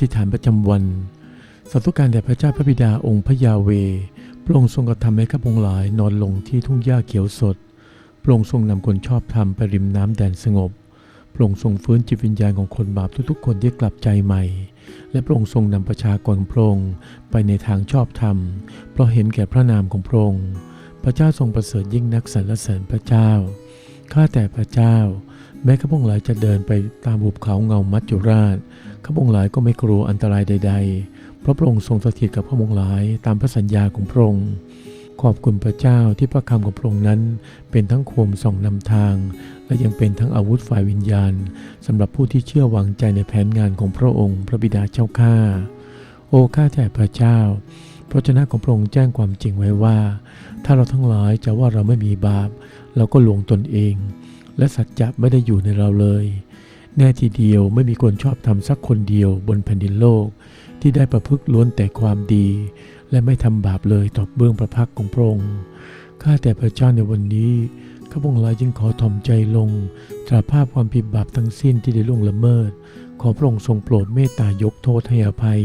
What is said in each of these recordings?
ที่ฐานประจำวันสาธุการแด่พระเจ้าพระบิดาองค์พระยาเว พระองค์ทรงกระทำให้ข้าพงหลายนอนลงที่ทุ่งหญ้าเขียวสด พระองค์ทรงนำคนชอบธรรมไปริมน้ำแดนสงบ พระองค์ทรงฟื้นจิตวิญญาณของคนบาปทุกๆ คนที่กลับใจใหม่ และพระองค์ทรงนำประชากรของพระองค์ไปในทางชอบธรรม เพราะเห็นแก่พระนามของพระองค์ พระเจ้าทรงประเสริฐยิ่งนักสรรเสริญพระเจ้า ข้าแต่พระเจ้า แม้ข้าพงหลายจะเดินไปตามหุบเขาเงามัจจุราช ข้าพงหลายก็ไม่กลัวอันตรายใด ๆ เพราะพระองค์ทรงสถิตกับข้าพงหลายตามพระสัญญาของพระองค์ ขอบคุณพระเจ้าที่พระคำของพระองค์นั้น เป็นทั้งโคมส่องนำทาง และยังเป็นทั้งอาวุธฝ่ายวิญญาณสำหรับผู้ที่เชื่อวางใจในแผนงานของพระองค์ พระบิดาเจ้าข้า โอ้ข้าแต่พระเจ้าพระเจ้าของพระองค์แจ้งความจริงไว้ว่า ถ้าเราทั้งหลายจะว่าเราไม่มีบาป เราก็หลวงตนเอง และสัจจะไม่ได้อยู่ในเราเลย แน่ทีเดียวไม่มีคนชอบทำสักคนเดียวบนแผ่นดินโลก ที่ได้ประพฤกล้วนแต่ความดี และไม่ทำบาปเลยต่อเบื้องประพักของพระองค์ข้าแต่พระเจ้าในวันนี้ข้าพงหลายจึงขอถ่อมใจลงสารภาพความผิดบาปทั้งสิ้นที่ได้ล่วงละเมิด ขอพระองค์ทรงโปรดเมตตายกโทษให้อภัย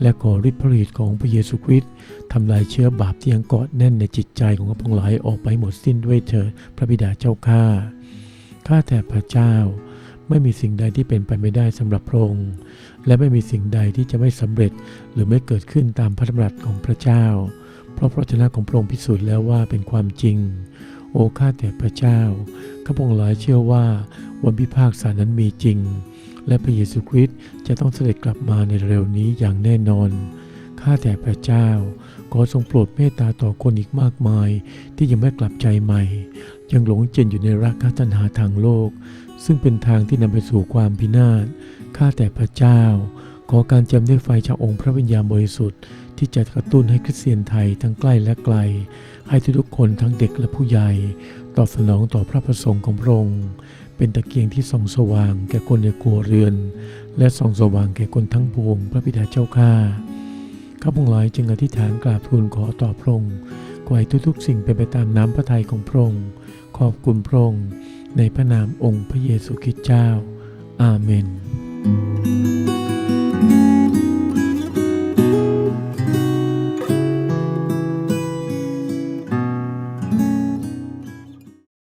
และขอฤทธิพระฤทธิ์ของพระเยซูคริสต์ทำลายเชื้อบาปที่ยังเกาะแน่นในจิตใจของข้าพงหลายออกไปหมดสิ้นด้วยเถิดพระบิดาเจ้าข้าข้าแต่พระเจ้า ไม่มีสิ่งใดที่เป็นไปไม่ได้สำหรับพระองค์ และไม่มีสิ่งใดที่จะไม่สำเร็จหรือไม่เกิดขึ้นตามพระดำรัสของพระเจ้า เพราะพระชนะของพระองค์พิสูจน์แล้วว่าเป็นความจริง โอ้ข้าแต่พระเจ้าข้าพงหลายเชื่อว่าวันพิพากษานั้นมีจริง และพระเยซูคริสต์จะต้องเสด็จกลับมาในเร็วนี้อย่างแน่นอนข้าแต่พระเจ้าขอทรงโปรดเมตตาต่อคนอีกมากมาย ที่ยังไม่กลับใจใหม่ ยังหลงเจนอยู่ในรักข้าตัณหาทางโลก ซึ่งเป็นทางที่นำไปสู่ความพินาศ ข้าแต่พระเจ้า ขอการจำด้วยไฟจากองค์พระวิญญาณบริสุทธิ์ ที่จะกระตุ้นให้คริสเตียนไทยทั้งใกล้และไกล ให้ทุกๆคนทั้งเด็กและผู้ใหญ่ ตอบสนองต่อพระประสงค์ของพระองค์ เป็นตะเกียงที่ส่องสว่างแก่คนในครัวเรือน และส่องสว่างแก่คนทั้งปวง พระบิดาเจ้าข้าข้าพงหลายจึงอธิษฐานกราบทูลขอต่อพระองค์ขอให้ทุกๆ สิ่งเป็นไปตามน้ำพระทัยของพระองค์ขอบคุณพระองค์ ในพระนามองค์พระเยซูคริสต์เจ้า อาเมน